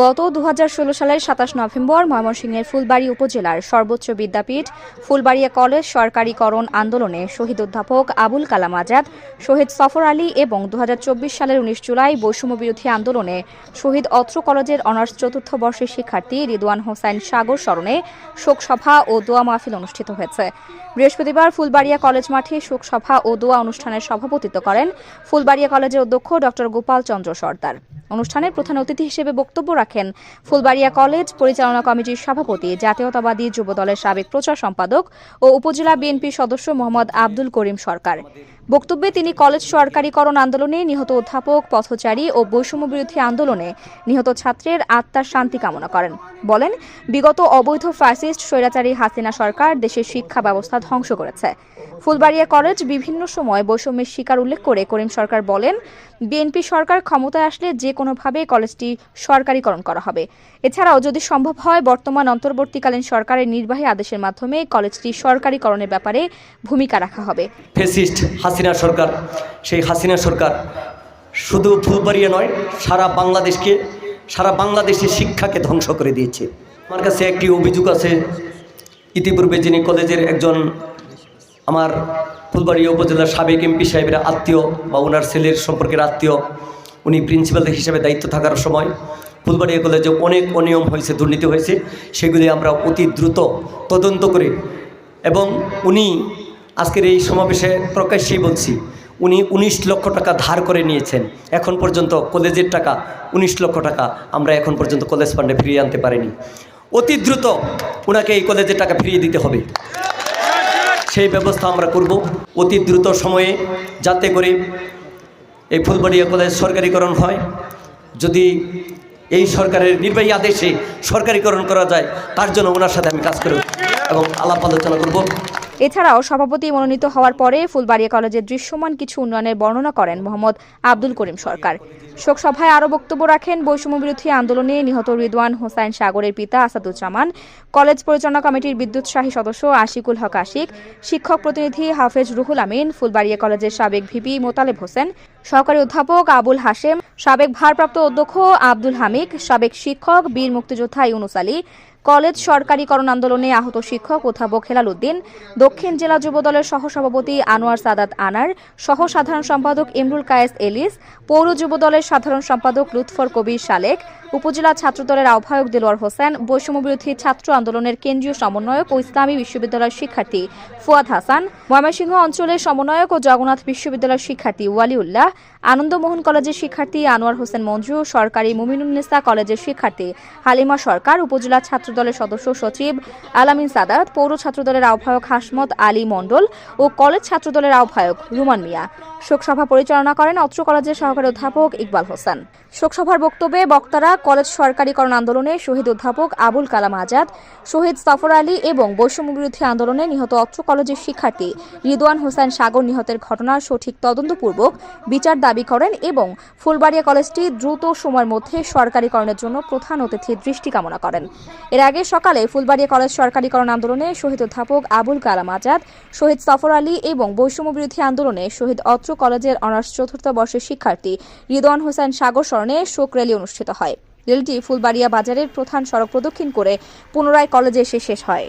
গত দু হাজার ষোলো সালের সাতাশ নভেম্বর ময়মনসিংহের ফুলবাড়ী উপজেলার সর্বোচ্চ বিদ্যাপীঠ ফুলবাড়িয়া কলেজ সরকারিকরণ আন্দোলনে শহীদ অধ্যাপক আবুল কালাম আজাদ, শহীদ সফর আলী এবং দু হাজার চব্বিশ সালের উনিশ জুলাই বৈষম্য বিরোধী আন্দোলনে শহীদ অত্র কলেজের অনার্স চতুর্থ বর্ষের শিক্ষার্থী রিদওয়ান হোসাইন সাগর স্মরণে শোকসভা ও দোয়া মাহফিল অনুষ্ঠিত হয়েছে। বৃহস্পতিবার ফুলবাড়িয়া কলেজ মাঠে শোকসভা ও দোয়া অনুষ্ঠানের সভাপতিত্ব করেন ফুলবাড়িয়া কলেজের অধ্যক্ষ ডক্টর গোপাল চন্দ্র সর্দার। অনুষ্ঠানের প্রধান অতিথি হিসেবে বক্তব্য রাখেন ফুলবাড়িয়া কলেজ পরিচালনা কমিটির সভাপতি, জাতীয়তাবাদী যুবদলের সাবেক প্রচার সম্পাদক ও উপজেলা বিএনপি সদস্য মোহাম্মদ আব্দুল করিম সরকার। বক্তব্যে তিনি কলেজ সরকারিকরণ আন্দোলনে নিহত অধ্যাপক, পথচারী ও বৈষম্য বিরোধী আন্দোলনে নিহত ছাত্রের আত্মার শান্তি কামনা করেন। বলেন, বিগত অবৈধ ফ্যাসিস্ট স্বৈরাচারী হাসিনা সরকার দেশের শিক্ষা ব্যবস্থা ধ্বংস করেছে। ফুলবাড়িয়া কলেজ বিভিন্ন সময় বৈষম্যের শিকার উল্লেখ করে করিম সরকার বলেন, বিএনপি সরকার ক্ষমতায় আসলে যে কোনোভাবে কলেজটি সরকারিকরণ করা হবে। এছাড়াও যদি সম্ভব হয়, বর্তমান অন্তর্বর্তীকালীন সরকারের নির্বাহী আদেশের মাধ্যমে কলেজটি সরকারিকরণের ব্যাপারে ভূমিকা রাখা হবে। হাসিনা সরকার, সেই হাসিনা সরকার শুধু ফুলবাড়িয়া নয়, সারা বাংলাদেশকে, সারা বাংলাদেশের শিক্ষাকে ধ্বংস করে দিয়েছে। আমার কাছে একটি অভিযোগ আছে। ইতিপূর্বে যিনি কলেজের একজন আমার ফুলবাড়িয়া উপজেলার সাবেক এমপি সাহেবের আত্মীয় বা ওনার ছেলের সম্পর্কের আত্মীয়, উনি প্রিন্সিপাল হিসেবে দায়িত্ব থাকার সময় ফুলবাড়িয়া কলেজে অনেক অনিয়ম হয়েছে, দুর্নীতি হয়েছে। সেগুলি আমরা অতি দ্রুত তদন্ত করে এবং উনি আজকের এই সমাবেশে প্রকাশ্যেই বলছি, উনি উনিশ লক্ষ টাকা ধার করে নিয়েছেন। এখন পর্যন্ত কলেজের টাকা উনিশ লক্ষ টাকা আমরা এখন পর্যন্ত কলেজ ফান্ডে ফিরিয়ে আনতে পারিনি। অতি দ্রুত ওনাকে এই কলেজের টাকা ফিরিয়ে দিতে হবে। সেই ব্যবস্থা আমরা করব। অতি দ্রুত সময়ে যাতে করে এই ফুলবাড়িয়া কলেজ সরকারিকরণ হয়। যদি এই সরকারের নির্বাহী আদেশে সরকারিকরণ করা যায়, তার জন্য ওনার সাথে আমি কাজ করব এবং আলাপ আলোচনা করব। এছাড়াও সভাপতি মনোনীত হওয়ার পরে ফুলবাড়িয়া কলেজের দৃশ্যমান কিছু উন্নয়নের বর্ণনা করেন মোহাম্মদ আব্দুল করিম সরকার। শোকসভায় আরও বক্তব্য রাখেন বৈষম্য বিরোধী আন্দোলনে নিহত রিদওয়ান হোসাইন সাগরের পিতা আসাদুজ্জামান, কলেজ পরিচালনা কমিটির বিদ্যুৎসাহী সদস্য আশিকুল হক আশিক, শিক্ষক প্রতিনিধি হাফেজ রুহুল আমিন, ফুলবাড়িয়া কলেজের সাবেক ভিপি মোতালেব হোসেন, সহকারী অধ্যাপক আবুল হাশেম, সাবেক ভারপ্রাপ্ত অধ্যক্ষ আব্দুল হামিদ, সাবেক শিক্ষক বীর মুক্তিযোদ্ধা ইউনুস আলী কলেজ সরকারিকরণ আন্দোলনে আহত শিক্ষক অধ্যাপক হেলাল উদ্দিন, দক্ষিণ জেলা যুবদলের সহসভাপতি আনোয়ার সাদাত আনার সহ সাধারণ সম্পাদক ইমরুল কায়েস এলিস, পৌর যুবদলের সাধারণ সম্পাদক লুৎফর কবির সালেক উপজেলা ছাত্রদলের আহ্বায়ক দেলোয়ার হোসেন বৈষম্য বিরোধী ছাত্র আন্দোলনের কেন্দ্রীয় সমন্বয়ক ও ইসলামী বিশ্ববিদ্যালয়ের শিক্ষার্থী ফুয়াদ হাসান, ময়মনসিংহ অঞ্চলের সমন্বয়ক ও জগন্নাথ বিশ্ববিদ্যালয়ের শিক্ষার্থী ওয়ালিউল্লাহ, আনন্দমোহন কলেজের শিক্ষার্থী আনোয়ার হোসেন মঞ্জু, সরকারি মুমিনুন্নেসা কলেজের শিক্ষার্থী হালিমা সরকার, উপজেলা ছাত্রদলের সদস্য সচিব আলামিন সাদাত, পৌর ছাত্রদলের আহ্বায়ক হাসমত আলী মণ্ডল ও কলেজ ছাত্রদলের আহ্বায়ক রুমান মিয়া। শোকসভা পরিচালনা করেন অত্র কলেজের সহকারী অধ্যাপক ইকবাল হোসেন। শোকসভার বক্তব্যে বক্তারা কলেজ সরকারিকরণ আন্দোলনে শহীদ অধ্যাপক আবুল কালাম আজাদ, শহীদ সফর আলী এবং বৈষম্য বিরোধী আন্দোলনে নিহত অত্র কলেজের শিক্ষার্থী রিদওয়ান হোসেন সাগর নিহতের ঘটনার সঠিক তদন্তপূর্বক বিচার দাবি করেন এবং ফুলবাড়িয়া কলেজটি দ্রুত সময়ের মধ্যে সরকারিকরণের জন্য প্রধান অতিথির দৃষ্টি কামনা করেন। এর আগে সকালে ফুলবাড়িয়া কলেজ সরকারিকরণ আন্দোলনে শহীদ অধ্যাপক আবুল কালাম আজাদ, শহীদ সফর আলী এবং বৈষম্য বিরোধী আন্দোলনে শহীদ অত্র কলেজের অনার্স চতুর্থ বর্ষের শিক্ষার্থী রিদওয়ান হোসেন সাগর স্মরণে শোক র্যালি অনুষ্ঠিত হয়। রেলটি ফুলবাড়িয়া বাজারের প্রধান সড়ক প্রদক্ষিণ করে পুনরায় কলেজে এসে শেষ হয়।